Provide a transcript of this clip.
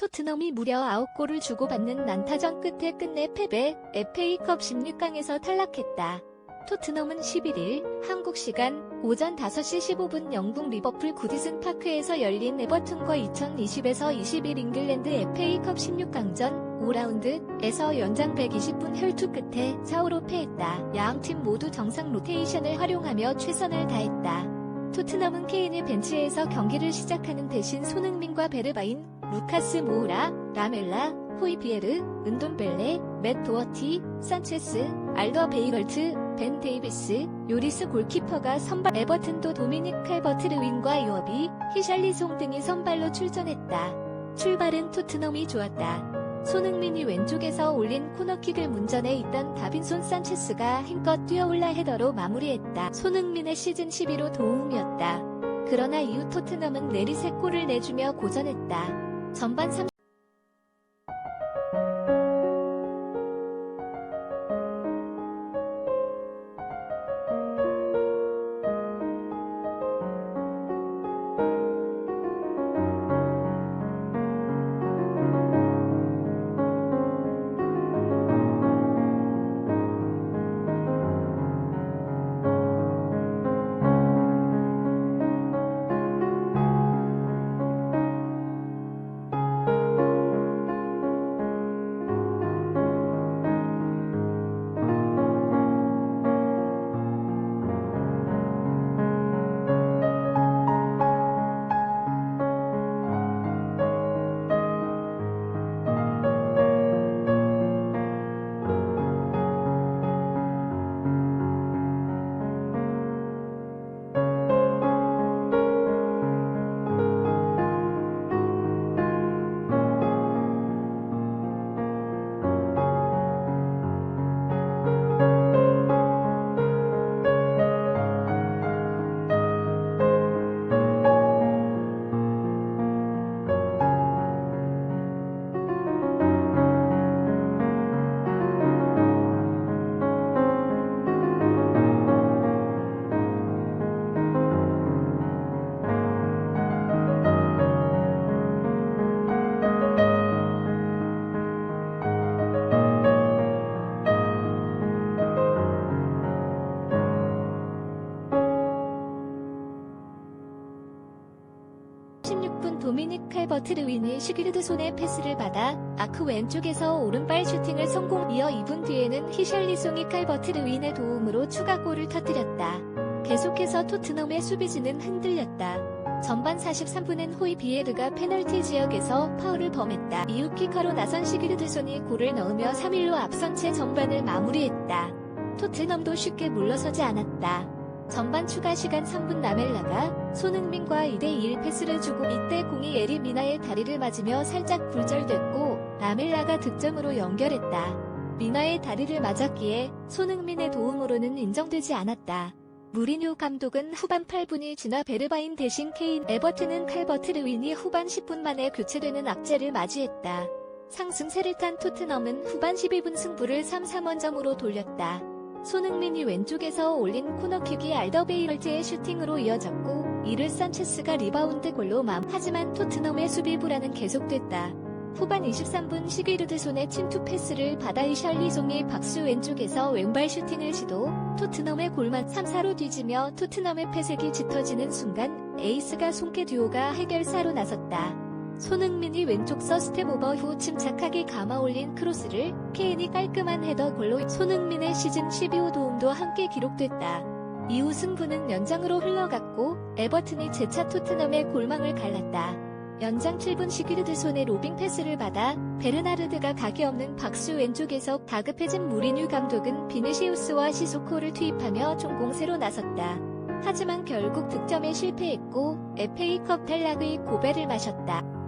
토트넘이 무려 9골을 주고받는 난타전 끝에 끝내 패배, FA컵 16강에서 탈락했다. 토트넘은 11일 한국 시간 오전 5시 15분 영국 리버풀 구디슨 파크에서 열린 에버튼과 2020에서 21 잉글랜드 FA컵 16강전 5라운드에서 연장 120분 혈투 끝에 4-5로 패했다. 양팀 모두 정상 로테이션을 활용하며 최선을 다했다. 토트넘은 케인의 벤치에서 경기를 시작하는 대신 손흥민과 베르바인, 루카스 모우라, 라멜라, 호이비에르, 은돈벨레, 맷 도어티, 산체스, 알더 베이걸트, 벤 데이비스, 요리스 골키퍼가 선발 에버튼도 도미닉 칼버트 르윈과 요비, 히샬리송 등이 선발로 출전했다. 출발은 토트넘이 좋았다. 손흥민이 왼쪽에서 올린 코너킥을 문전에 있던 다빈손 산체스가 힘껏 뛰어올라 헤더로 마무리했다. 손흥민의 시즌 12로 도움이었다. 그러나 이후 토트넘은 내리 3골을 내주며 고전했다. 전반 3 도미닉 칼버트 르윈이 시기르드 손에 패스를 받아 아크 왼쪽에서 오른발 슈팅을 성공 이어 2분 뒤에는 히샬리송이 칼버트 르윈의 도움으로 추가골을 터뜨렸다. 계속해서 토트넘의 수비진은 흔들렸다. 전반 43분엔 호이 비에르가 페널티 지역에서 파울을 범했다. 이후 키커로 나선 시기르드 손이 골을 넣으며 3-1로 앞선 채 전반을 마무리했다. 토트넘도 쉽게 물러서지 않았다. 전반 추가 시간 3분 라멜라가 손흥민과 2대1 패스를 주고 이때 공이 에리 미나의 다리를 맞으며 살짝 굴절됐고 라멜라가 득점으로 연결했다. 미나의 다리를 맞았기에 손흥민의 도움으로는 인정되지 않았다. 무리뉴 감독은 후반 8분이 지나 베르바인 대신 케인 에버튼은 칼버트 르윈이 후반 10분 만에 교체되는 악재를 맞이했다. 상승세를 탄 토트넘은 후반 12분 승부를 3-3원점으로 돌렸다. 손흥민이 왼쪽에서 올린 코너킥이 알더베이럴즈의 슈팅으로 이어졌고 이를 산체스가 리바운드 골로 맘 하지만 토트넘의 수비 불안은 계속됐다. 후반 23분 시기르드 손에 침투 패스를 받아 이샬리송이 박수 왼쪽에서 왼발 슈팅을 시도 토트넘의 골만 3-4로 뒤지며 토트넘의 패색이 짙어지는 순간 에이스가 손께 듀오가 해결사로 나섰다. 손흥민이 왼쪽 서 스텝 오버 후 침착하게 감아 올린 크로스를 케인이 깔끔한 헤더 골로 손흥민의 시즌 12호 도움도 함께 기록됐다. 이후 승부는 연장으로 흘러갔고 에버튼이 재차 토트넘의 골망을 갈랐다. 연장 7분 시기르드 손에 로빙 패스를 받아 베르나르드가 각이 없는 박수 왼쪽에서 다급해진 무리뉴 감독은 비니시우스와 시소코를 투입하며 총공세로 나섰다. 하지만 결국 득점에 실패했고 FA컵 탈락의 고배를 마셨다.